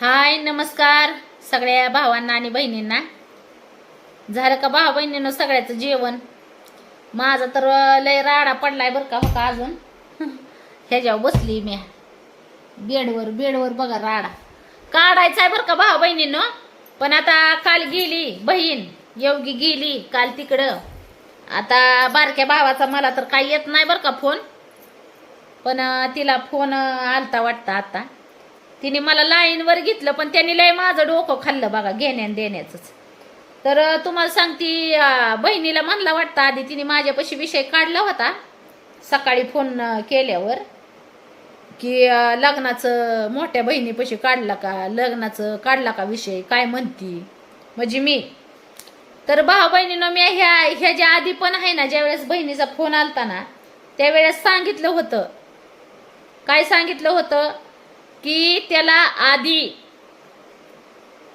हाय नमस्कार सगळ्या भावांना आणि बहिणींना. झालं का भाव बहिणीनं सगळ्याचं जेवण? माझा तर लय राडा पडलाय बरं का हो का अजून? ह्याच्यावर बसली मी. बेडवर बेडवर बघा राडा. काढायचा आहे बरं का भाव बहिणीनं? पण आता काल गेली बहीण. योगी गेली काल तिकडं. आता बारक्या भावाचा मला तर काही येत नाही बरं का फोन. पण तिला फोन आलता वाटता आता. तिने मला लाईनवर घेतलं पण त्यांनी लय माझं डोकं खाल्लं बघा घेण्यान देण्याचंच. तर तुम्हाला सांगती बहिणीला म्हणला वाटतं आधी तिने माझ्यापाशी विषय काढला होता सकाळी फोन केल्यावर की लग्नाचं मोठ्या बहिणीपाशी काढला का लग्नाचं काढला का विषय काय म्हणती? म्हणजे मी. तर भाऊ बहिणीनं मी ह्या ह्या ज्या आधी पण आहे ना ज्यावेळेस बहिणीचा फोन आलता ना त्यावेळेस सांगितलं होतं. काय सांगितलं होतं? की त्याला आधी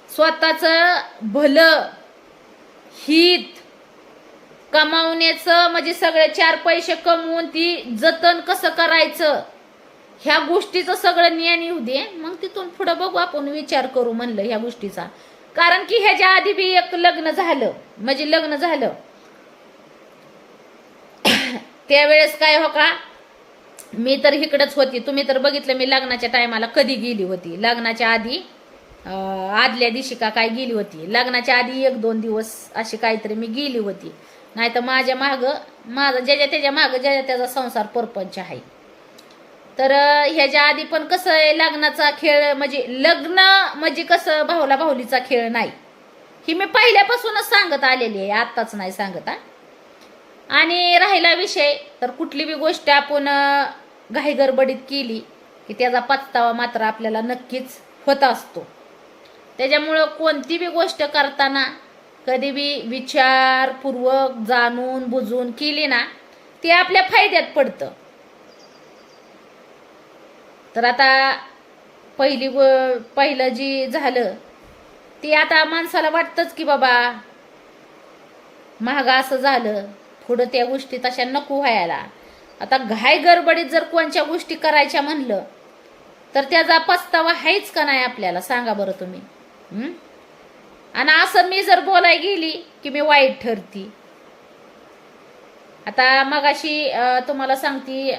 स्वतःच भलं हित कमावण्याचं म्हणजे सगळे चार पैसे कमवून ती जतन कसं करायचं ह्या गोष्टीचं सगळं ज्ञान येऊ दे मग तिथून पुढं बघू आपण विचार करू म्हणलं ह्या गोष्टीचा. कारण की ह्याच्या आधी बी एक लग्न झालं म्हणजे लग्न झालं. त्यावेळेस काय हो का मी तर इकडंच होती. तुम्ही तर बघितलं मी लग्नाच्या टायमाला कधी गेली होती? लग्नाच्या आधी आदल्या दिवशी का काय गेली होती? लग्नाच्या आधी एक दोन दिवस अशी काहीतरी मी गेली होती. नाही तर माझ्या माग माझा ज्याच्या त्याच्या माग ज्याच्या त्याचा संसार परपंच आहे. तर ह्याच्या आधी पण कसं आहे लग्नाचा खेळ म्हणजे लग्न म्हणजे कसं भाऊला भाऊलीचा खेळ नाही. ही मी पहिल्यापासूनच सांगत आलेली आहे आत्ताच नाही सांगत आणि राहिला विषय तर कुठली बी गोष्ट आपण घाई गडबडीत केली की त्याचा पत्तावा मात्र आपल्याला नक्कीच होत असतो. त्याच्यामुळं कोणती बी गोष्ट करताना कधी बी विचारपूर्वक जाणून बुजून केली ना ते आपल्या फायद्यात पडतं. तर आता पहिली व पहिलं जी झालं ती आता माणसाला वाटतंच की बाबा महागा असं झालं पुढं त्या गोष्टी तशा नको व्हायला. आता घाय गडबडीत जर कोणत्या गोष्टी करायच्या म्हणलं तर त्याचा पस्तावा आहेच का नाही आपल्याला? सांगा बरं तुम्ही. आणि असं मी जर बोलाय गेली की मी वाईट ठरती. आता मगाशी तुम्हाला सांगती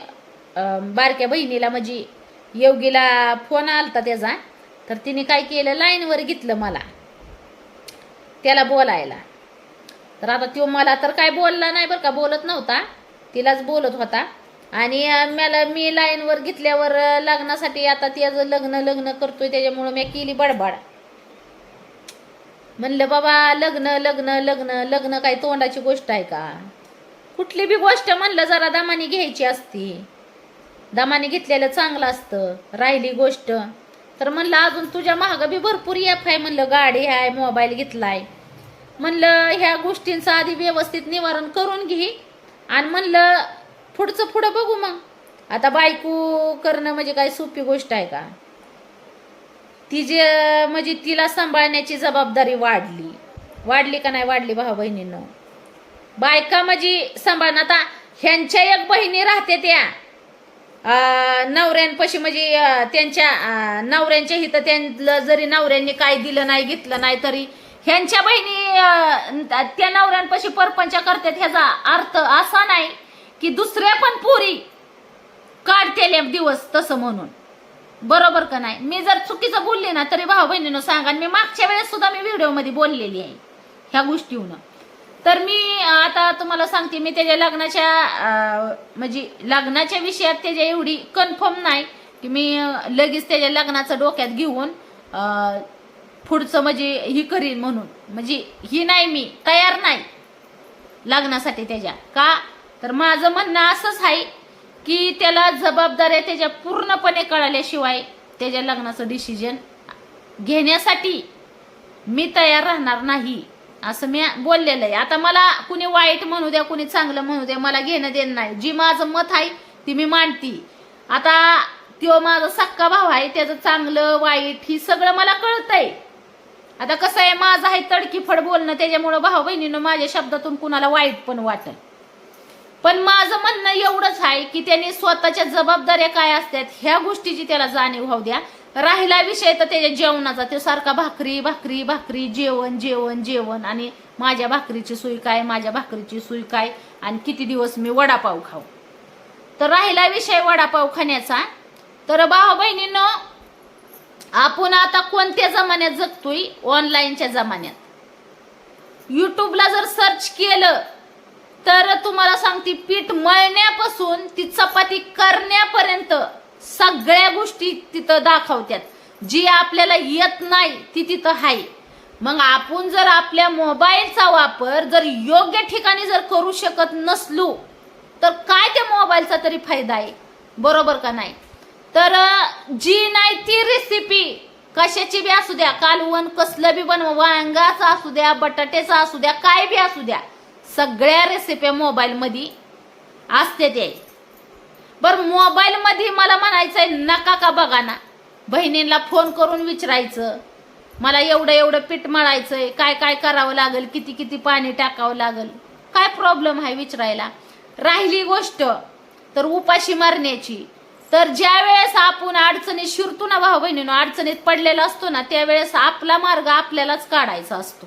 बारक्या बहिणीला म्हणजे योगीला फोन आलता त्याचा तर तिने काय केलं? लाईनवर घेतलं मला. त्याला बोलायला. तर आता तो मला तर काय बोलला नाही बरं का? बोलत नव्हता. तिलाच बोलत होता. आणि मला मी लाईनवर घेतल्यावर लग्नासाठी आता त्याचं लग्न लग्न करतोय त्याच्यामुळं मी केली बडबड. म्हणलं बाबा लग्न लग्न लग्न लग्न काय तोंडाची गोष्ट आहे का? कुठली बी गोष्ट म्हणलं जरा दमानी घ्यायची असती. दमाने घेतलेलं चांगलं असतं राहिली गोष्ट. तर म्हणलं अजून तुझ्या महाग बी भरपूर एफ आहे म्हणलं गाडी आहे मोबाईल घेतलाय. म्हणलं ह्या गोष्टींचं आधी व्यवस्थित निवारण करून घे आणि म्हणलं पुढचं पुढं बघू मग. आता बायको करणं म्हणजे काय सोपी गोष्ट आहे का? तिचे म्हणजे तिला सांभाळण्याची जबाबदारी वाढली. वाढली का नाही वाढली भाऊ बहिणीनं? बायका म्हणजे सांभाळणं. आता ह्यांच्या एक बहिणी राहते त्या. नवऱ्यांपाशी म्हणजे त्यांच्या नवऱ्यांच्या हिथं त्यांना जरी नवऱ्यांनी काय दिलं नाही घेतलं नाही तरी ह्यांच्या बहिणी त्या नवऱ्यांपाशी परपंच करतात ह्याचा अर्थ असा नाही की दुसऱ्या पण पुरी काढतेले दिवस तसं म्हणून. बरोबर का नाही? मी जर चुकीचं बोलले ना तरी भाऊ बहिणीनं सांगा आणि मी मागच्या वेळेस सुद्धा मी व्हिडिओमध्ये बोललेली आहे ह्या गोष्टीहून. तर मी आता तुम्हाला सांगते मी त्याच्या लग्नाच्या म्हणजे लग्नाच्या विषयात त्याच्या एवढी कन्फर्म नाही की मी लगेच त्याच्या लग्नाचं डोक्यात घेऊन पुढचं म्हणजे ही करीन म्हणून. म्हणजे ही नाही मी तयार नाही लग्नासाठी त्याच्या. का? तर माझं म्हणणं असंच आहे की त्याला जबाबदाऱ्या त्याच्या पूर्णपणे कळाल्याशिवाय त्याच्या लग्नाचं डिसिजन घेण्यासाठी मी तयार राहणार नाही असं मी बोललेलं आहे. आता मला कुणी वाईट म्हणू द्या कुणी चांगलं म्हणू द्या मला घेणं देणं नाही. जी माझं मत आहे ती मी मांडती. आता तो माझा सक्का भाव आहे त्याचं चांगलं वाईट ही सगळं मला कळतंय. आता कसं आहे माझं आहे तडकीफड बोलणं त्याच्यामुळं भाऊ बहिणीनं माझ्या शब्दातून कुणाला वाईट पण वाटेल. पण माझं म्हणणं एवढंच आहे की त्यांनी स्वतःच्या जबाबदाऱ्या काय असतात ह्या गोष्टीची त्याला जाणीव होऊ द्या. राहिला विषय तर त्याच्या जेवणाचा तो सारखा भाकरी भाकरी भाकरी जेवण जेवण जेवण. आणि माझ्या भाकरीची सुई काय माझ्या भाकरीची सुई काय आणि किती दिवस मी वडापाव खाऊ. तर राहिला विषय वडापाव खाण्याचा. तर भाऊ बहिणीनं आपण आता कोणत्या जमान्यात जगतोय? ऑनलाईनच्या जमान्यात. युट्यूबला जर सर्च केलं तर तुम्हाला सांगते पीठ मळण्यापासून ती चपाती करण्यापर्यंत सगळ्या गोष्टी तिथं दाखवतात जी आपल्याला येत नाही ती तिथं आहे मग आपण जर आपल्या मोबाईलचा वापर जर योग्य ठिकाणी जर करू शकत नसलो तर काय त्या मोबाईलचा तरी फायदा आहे? बरोबर का नाही? तर जी नाही ती रेसिपी कशाची बी असू द्या कालवण कसलं बी बनवा वांगाचं असू द्या बटाट्याचं असू द्या काय बी असू द्या सगळ्या रेसिप्या मोबाईलमध्ये असते ते. बरं मोबाईलमध्ये मला मला म्हणायचंय नका का बघा ना बहिणींना फोन करून विचारायचं. मला एवढं एवढं पीठ मळायचंय काय काय करावं लागेल किती किती पाणी टाकावं लागेल काय प्रॉब्लेम आहे विचारायला? राहिली गोष्ट तर उपाशी मारण्याची. तर ज्या वेळेस आपण अडचणीत शिरतो ना भाऊ बहिणीनो अडचणीत पडलेला असतो ना त्यावेळेस आपला मार्ग आपल्यालाच काढायचा असतो.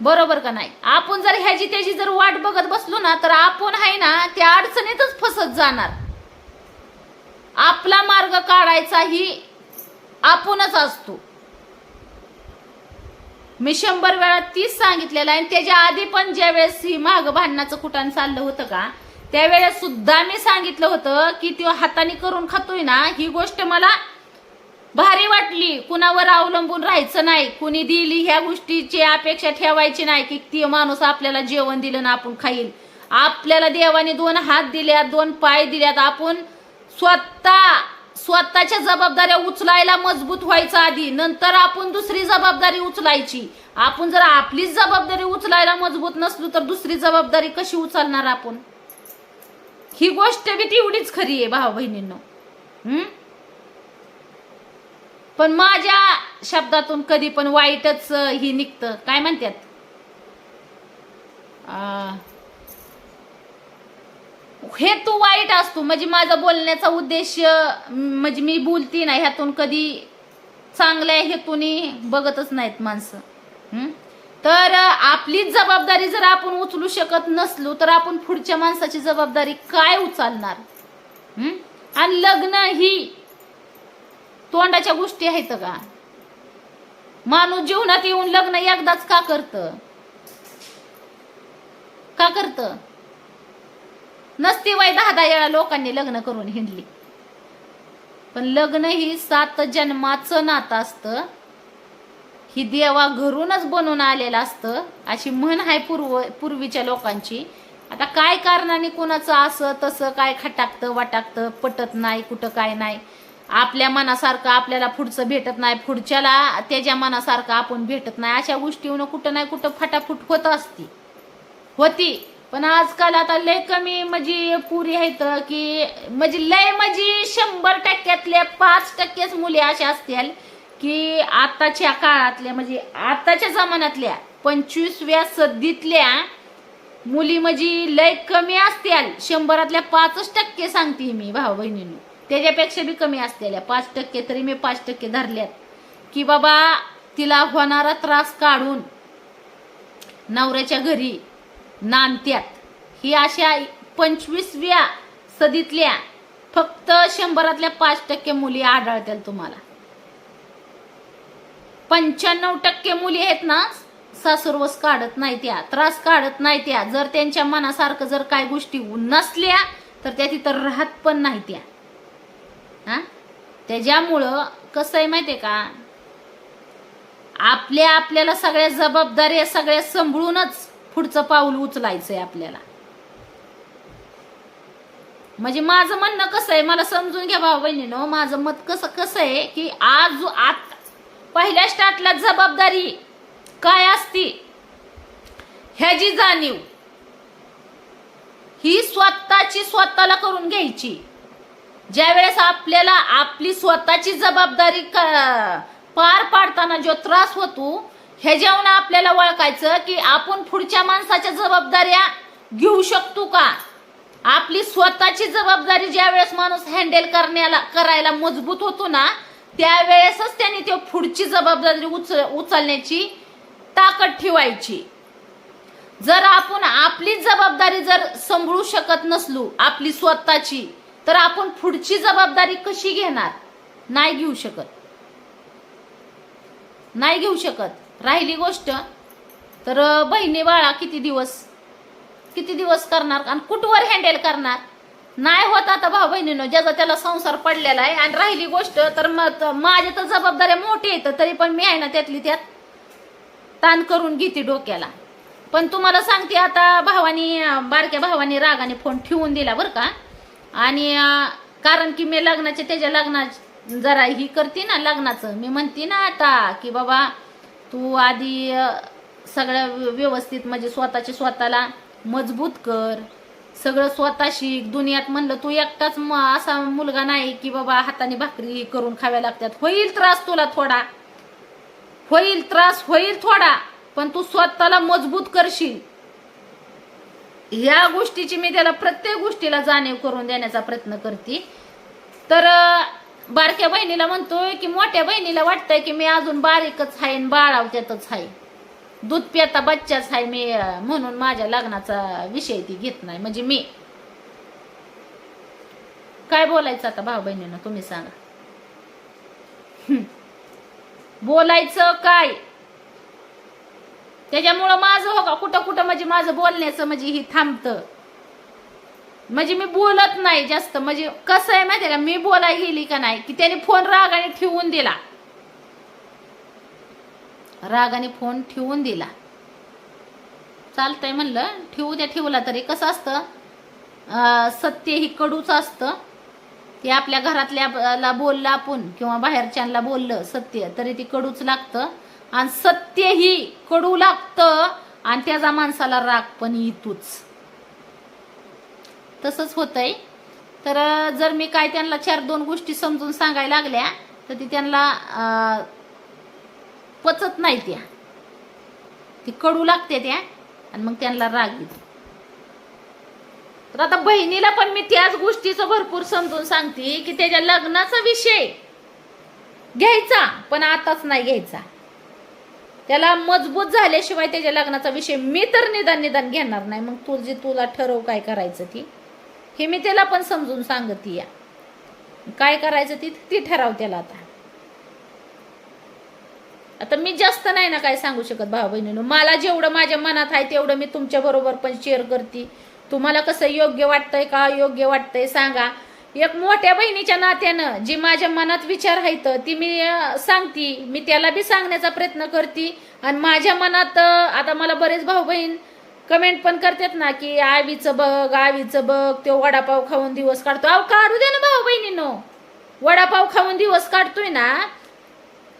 बरोबर का नाही? आपण जर ह्याची त्याची जर वाट बघत बसलो ना तर आपण आहे ना त्या अडचणीतच फसत जाणार. आपला मार्ग काढायचा ही आपणच असतो. मी शंभर वेळा तीच सांगितलेलं आहे आणि त्याच्या आधी पण ज्या वेळेस ही माग भांडणाचं कुटाण चाललं होतं का त्यावेळेस सुद्धा मी सांगितलं होतं की तो हाताने करून खातोय ना ही गोष्ट मला भारी वाटली. कुणावर अवलंबून राहायचं नाही. कुणी दिली ह्या गोष्टीची अपेक्षा ठेवायची नाही की ती माणूस आपल्याला जेवण दिलं ना आपण खाईल. आपल्याला देवाने दोन हात दिल्यात दोन पाय दिल्यात. आपण स्वतः स्वतःच्या जबाबदाऱ्या उचलायला मजबूत व्हायचं आधी. नंतर आपण दुसरी जबाबदारी उचलायची. आपण जर आपलीच जबाबदारी उचलायला मजबूत नसलो तर दुसरी जबाबदारी कशी उचलणार आपण? ही गोष्ट बी तेवढीच खरी आहे भाऊ बहिणींनो. पण माझ्या शब्दातून कधी पण वाईटच ही निघतं. काय म्हणतात हे हेतू वाईट असतो. म्हणजे माझा बोलण्याचा उद्देश म्हणजे मी बोलती ना ह्यातून कधी चांगल्या हेतूने बघतच नाहीत माणसं. तर आपलीच जबाबदारी जर आपण उचलू शकत नसलो तर आपण पुढच्या माणसाची जबाबदारी काय उचलणार? आणि लग्न ही तोंडाच्या गोष्टी आहेत का? माणूस जीवनात येऊन लग्न एकदाच का करत? का करत? नसती वय दहा दहा वेळा लोकांनी लग्न करून हिंडली. पण लग्न ही सात जन्माचं नातं असतं. ही देवा घरूनच बनवून आलेलं असतं अशी म्हण आहे पूर्व पूर्वीच्या लोकांची. आता काय कारणाने कोणाचं असं तसं काय खटाकतं वाटाकतं पटत नाही कुठं काय नाही. आपल्या मनासारखं आपल्याला पुढचं भेटत नाही पुढच्याला त्याच्या मनासारखं आपण भेटत नाही. अशा गोष्टीनं कुठं नाही कुठं फटाफूट होत असती. होती. पण आजकाल आता लय कमी म्हणजे पुरी आहेत की म्हणजे लय म्हणजे शंभर टक्क्यातल्या पाच टक्केच मुली अशा असतील. की आताच्या काळातल्या म्हणजे आताच्या जमान्यातल्या पंचवीसव्या सदीतल्या मुली म्हणजे लय कमी असतील. शंभरातल्या पाचच टक्के सांगते मी भाऊ बहिणीनं. त्याच्यापेक्षा बी कमी असलेल्या. पाच टक्के तरी मी पाच टक्के धरल्यात. की बाबा तिला होणारा त्रास काढून नवऱ्याच्या घरी नांदत्यात. ही अशा पंचवीसव्या सदीतल्या फक्त शंभरातल्या पाच टक्के मुली आढळतील तुम्हाला. पंच्याण्णव टक्के मुली आहेत ना सासूरवस काढत नाही त्या त्रास काढत नाही त्या. जर त्यांच्या मनासारखं जर काय गोष्टी नसल्या तर त्या तिथं राहत पण नाही त्या. हा? त्याच्यामुळं कसं आहे माहितीये का? आपल्या आपल्याला सगळ्या जबाबदाऱ्या सगळ्या सांभाळूनच पुढचं पाऊल उचलायचंय आपल्याला. म्हणजे माझं म्हणणं कसं आहे मला समजून घ्या भाऊ बहिणीनं माझं मत कसं कसं आहे की आज आत पहिल्या स्टार्टला जबाबदारी काय असती? ह्याची जाणीव. ही स्वतःची स्वतःला करून घ्यायची. ज्या वेळेस आपल्याला आपली स्वतःची जबाबदारी पार पाडताना जो त्रास होतो हे जेवण आपल्याला ओळखायचं की आपण पुढच्या माणसाच्या जबाबदाऱ्या घेऊ शकतो का? आपली स्वतःची जबाबदारी ज्या वेळेस माणूस हँडल करण्याला करायला मजबूत होतो ना त्यावेळेसच त्यांनी ते पुढची जबाबदारी उच उचलण्याची ताकद ठेवायची. जर आपण आपली जबाबदारी जर सांभाळू शकत नसलो आपली स्वतःची तर आपण पुढची जबाबदारी कशी घेणार? नाही घेऊ शकत. नाही घेऊ शकत. राहिली गोष्ट तर बहिणी बाळा किती दिवस किती दिवस करणार आणि कुठवर हँडल करणार? नाही होत आता भाऊ बहिणीनं ज्याचा त्याला संसार पडलेला आहे आणि राहिली गोष्ट तर मग माझ्या तर जबाबदाऱ्या मोठी आहेत तरी पण मी आहे ना त्यातली त्यात. ताण करून घेते डोक्याला. पण तुम्हाला सांगते आता भावानी बारक्या भावानी रागाने फोन ठेवून दिला बरं का? आणि कारण की मी लग्नाचे त्याच्या लग्ना जरा ही करते ना लग्नाचं. मी म्हणते ना आता की बाबा तू आधी सगळ्या व्यवस्थित म्हणजे स्वतःचे स्वतःला मजबूत कर. सगळं स्वतः शिक दुनियात म्हणलं तू एकटाच म- असा मुलगा नाही की बाबा हाताने भाकरी करून खाव्या लागतात. होईल त्रास तुला थोडा. होईल त्रास होईल थोडा पण तू स्वतःला मजबूत करशील. ह्या गोष्टीची मी त्याला प्रत्येक गोष्टीला जाणीव करून देण्याचा प्रयत्न करते. तर बारक्या बहिणीला म्हणतोय की मोठ्या बहिणीला वाटतंय की मी अजून बारीकच आहे आणि बाळावत्यातच आहे दूध पिता बच्चाच आहे मी म्हणून माझ्या लग्नाचा विषय ती घेत नाही. म्हणजे मी. काय बोलायचं आता भाऊ बहिणीनं तुम्ही सांगा. बोलायचं काय? त्याच्यामुळं माझं हो का? कुठं कुठं म्हणजे माझं बोलण्याचं म्हणजे ही थांबतं. म्हणजे मी बोलत नाही जास्त. म्हणजे कसं आहे माहितीये का? मी बोलाय गेली का नाही? की त्याने फोन रागाने ठेवून दिला. रागाने फोन ठेवून दिला. चालतंय म्हणलं ठेवू द्या ठेवला तरी. कसं असतं? सत्य ही कडूच असतं. ते आपल्या घरातल्याला बोललं आपण किंवा बाहेरच्यांना बोललं सत्य तरी ती कडूच लागतं. आणि सत्य ही कडू लागतं आणि त्याचा माणसाला राग पण येतोच. तसंच होतंय. तर जर मी काय त्यांना चार दोन गोष्टी समजून सांगायला लागल्या तर ती त्यांना पचत नाही त्या. ती कडू लागते त्या आणि मग त्यांना राग येतो. तर आता बहिणीला पण मी त्याच गोष्टीचं भरपूर समजून सांगते की त्याच्या लग्नाचा विषय घ्यायचा पण आताच नाही घ्यायचा. त्याला मजबूत झाल्याशिवाय त्याच्या लग्नाचा विषय मी तर निदान निदान घेणार नाही. मग तुझी तुला ठरव काय करायचं ती हे मी त्याला पण समजून सांगते या. काय करायचं ती ती ठराव त्याला आता. आता मी जास्त नाही ना काय सांगू शकत भाऊ बहिणीनं मला जेवढं माझ्या मनात आहे तेवढं मी तुमच्या बरोबर पण शेअर करते. तुम्हाला कसं योग्य वाटतंय का योग्य वाटतंय सांगा. एक मोठ्या बहिणीच्या नात्यानं जी माझ्या मनात विचार आहेत ती मी सांगती सांगते. मी त्याला बी सांगण्याचा प्रयत्न करते. आणि माझ्या मनात आता मला बरेच भाऊ बहीण कमेंट पण करतात ना की आवीचं बघ आवीचं बघ तो वडापाव खाऊन दिवस काढतो. अहो काढू दे ना भाऊ बहिणीनो वडापाव खाऊन दिवस काढतोय ना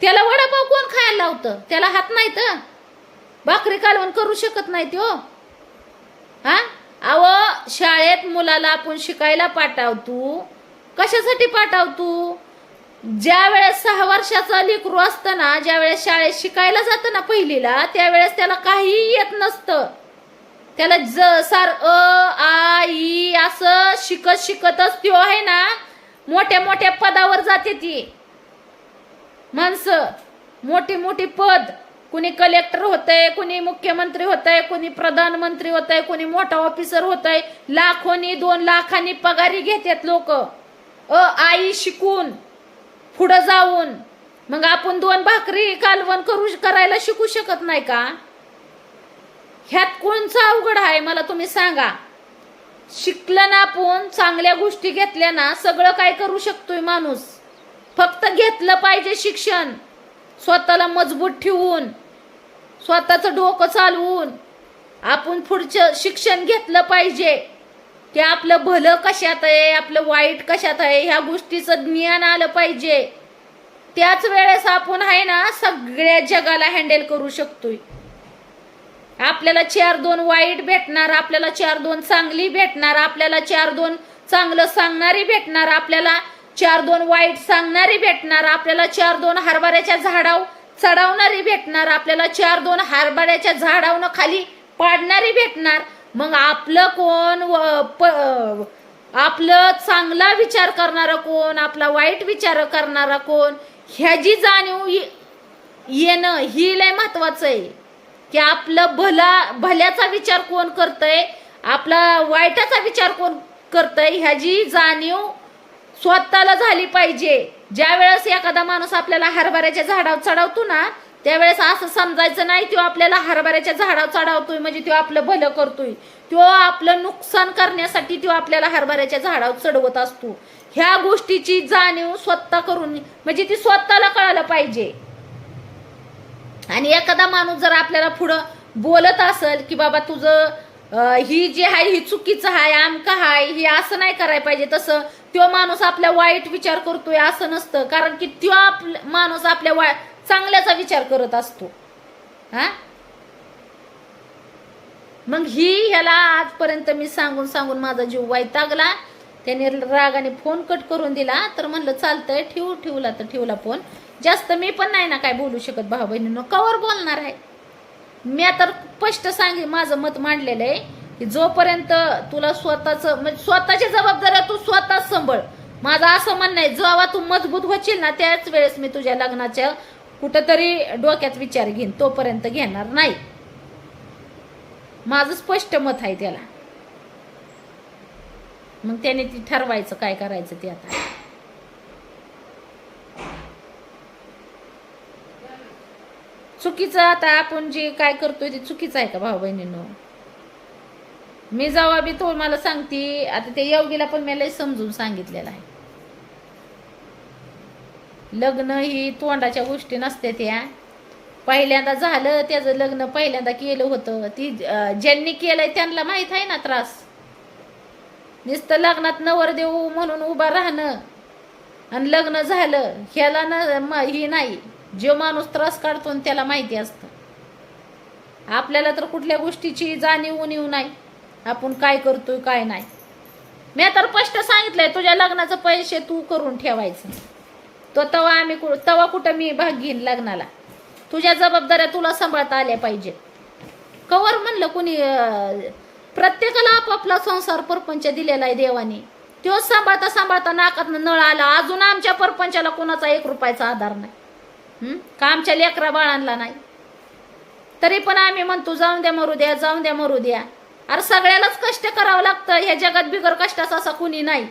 त्याला वडापाव कोण खायला लावतं? त्याला हात नाही तर भाकरी कालवण करू शकत नाही तो हो. हा? अव शाळेत मुलाला आपण शिकायला पाठवतो. कशासाठी पाठवतो? ज्या वेळेस सहा वर्षाचा लेकरू असतं ना ज्या वेळेस शाळेत शिकायला जातं ना पहिलीला त्यावेळेस त्याला काहीही येत नसतं. त्याला ज सार अ आ ई असं शिकत शिकतच त्यो आहे ना मोठ्या मोठ्या पदावर जाते ती. माणसं मोठी मोठी पद. कुणी कलेक्टर होतंय कुणी मुख्यमंत्री होतंय कुणी प्रधानमंत्री होतंय कुणी मोठा ऑफिसर होतंय. लाखोनी दोन लाखांनी पगारी घेतात लोक. अ आई शिकून पुढं जाऊन. मग आपण दोन भाकरी कालवण करू करायला शिकू शकत नाही का? ह्यात कोणचं अवघड आहे मला तुम्ही सांगा. शिकलं ना आपण चांगल्या गोष्टी घेतल्या ना सगळं काय करू शकतोय माणूस. फक्त घेतलं पाहिजे शिक्षण. स्वतःला मजबूत ठेवून स्वतःचं डोकं चालवून आपण पुढचं शिक्षण घेतलं पाहिजे. की आपलं भलं कशात आहे आपलं वाईट कशात आहे ह्या गोष्टीचं ज्ञान आलं पाहिजे. त्याच वेळेस आपण आहे ना सगळ्या जगाला हँडल करू शकतोय. आपल्याला चार दोन वाईट भेटणार आपल्याला चार दोन चांगली भेटणार आपल्याला चार दोन चांगलं सांगणारी भेटणार आपल्याला चार दोन वाईट सांगणारी भेटणार आपल्याला चार दोन हरभऱ्याच्या झाडाव चढवणारी भेटणार आपल्याला चार दोन हरभऱ्याच्या झाडावनं खाली पाडणारी भेटणार. मग आपलं कोण व- प- आपलं चांगला विचार करणारा कोण आपला वाईट विचार करणारा कोण ह्याची जाणीव ये- येणं ही लय महत्वाचं आहे. की आपलं भला भल्याचा विचार कोण करतय आपला वाईटाचा विचार कोण करतय ह्याची जाणीव स्वतःला झाली पाहिजे. ज्या वेळेस एखादा माणूस आपल्याला हरभऱ्याच्या झाडावर चढवतो ना त्यावेळेस असं समजायचं नाही तो आपल्याला हरभऱ्याच्या झाडावर चढवतोय म्हणजे तो आपलं भलं करतोय. तो आपलं नुकसान करण्यासाठी तो आपल्याला हरभऱ्याच्या झाडावर चढवत असतो. ह्या गोष्टीची जाणीव स्वतः करून म्हणजे ती स्वतःला कळायला पाहिजे. आणि एखादा माणूस जर आपल्याला पुढं बोलत असेल की बाबा तुझं ही जी आहे ही चुकीचं आहे आमकं आहे हे असं नाही करायला पाहिजे. तसं तो माणूस आपल्या वाईट विचार करतोय असं नसतं. कारण की तो आप माणूस आपल्या वा चांगल्याचा विचार करत असतो. हा? मग ही ह्याला आजपर्यंत मी सांगून सांगून माझा जीव वैतागला. त्याने रागाने फोन कट करून दिला. तर म्हणलं चालतंय ठेवू ठेवला तर ठेवला फोन जास्त मी पण नाही ना काय बोलू शकत भाऊ बहिणीनं. कवर बोलणार आहे. मी तर स्पष्ट सांगे माझं मत मांडलेलं आहे. की जोपर्यंत तुला स्वतःच म्हणजे स्वतःची जबाबदाऱ्या तू स्वतःच सांभाळ. माझं असं म्हणणं आहे जेव्हा तू मजबूत होशील ना त्याच वेळेस मी तुझ्या लग्नाच्या कुठंतरी डोक्यात विचार घेईन तोपर्यंत घेणार नाही. माझं स्पष्ट मत आहे त्याला. मग त्याने ती ठरवायचं काय करायचं ते आता. चुकीचं आता आपण जे काय करतोय ते चुकीचं आहे का भाऊ बहिणीनं मी जेव्हा बी तो मला सांगते आता ते योगीला पण मी लय समजून सांगितलेलं आहे. लग्न ही तोंडाच्या गोष्टी नसते त्या. पहिल्यांदा झालं त्याचं लग्न पहिल्यांदा केलं होतं. ती ज्यांनी केलंय त्यांना माहीत आहे ना त्रास. नुसतं लग्नात नवर देऊ म्हणून उभा राहणं आणि लग्न झालं ह्याला न म- ही नाही. जो माणूस त्रास काढतो त्याला माहिती असतं. आपल्याला तर कुठल्या गोष्टीची जाणीव उणीव नाही. आपण काय करतोय काय नाही. मी तर स्पष्ट सांगितलंय तुझ्या लग्नाचं पैसे तू करून ठेवायचं. तो तवा आम्ही कु- तवा कुठं मी भाग घेईन लग्नाला? तुझ्या जबाबदाऱ्या तुला सांभाळता आल्या पाहिजेत कवर म्हणलं कुणी प्रत्येकाला आपापला संसार परपंच दिलेला आहे देवाने. तो सांभाळता सांभाळता नाकात नळ आला. अजून आमच्या परपंचाला कोणाचा एक रुपयाचा आधार नाही. का आमच्या लेकरा बाळांना नाही? तरी पण आम्ही म्हणतो जाऊन द्या मरू द्या जाऊन द्या मरू द्या. अरे सगळ्यालाच कष्ट करावं लागतं. ह्या जगात बिगर कष्टाचा असा कुणी नाही.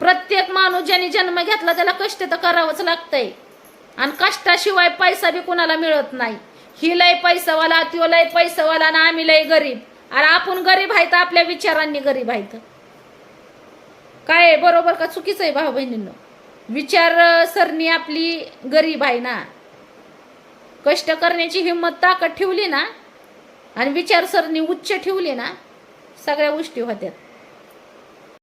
प्रत्येक माणूस ज्याने जन्म घेतला त्याला कष्ट तर करावंच लागतंय. आणि कष्टाशिवाय पैसा बी कुणाला मिळत नाही. ही लय पैसावाला त्यो लय पैसावाला ना आम्ही लय गरीब. अरे आपण गरीब आहेत आपल्या विचारांनी गरीब आहेत काय बरोबर का चुकीचं आहे भाऊ बहिणींनो? विचार सरणी आपली गरीब आहे ना. कष्ट करण्याची हिंमत ताकद ठेवली ना आणि विचारसरणी उच्च ठेवली ना सगळ्या गोष्टी होत्यात.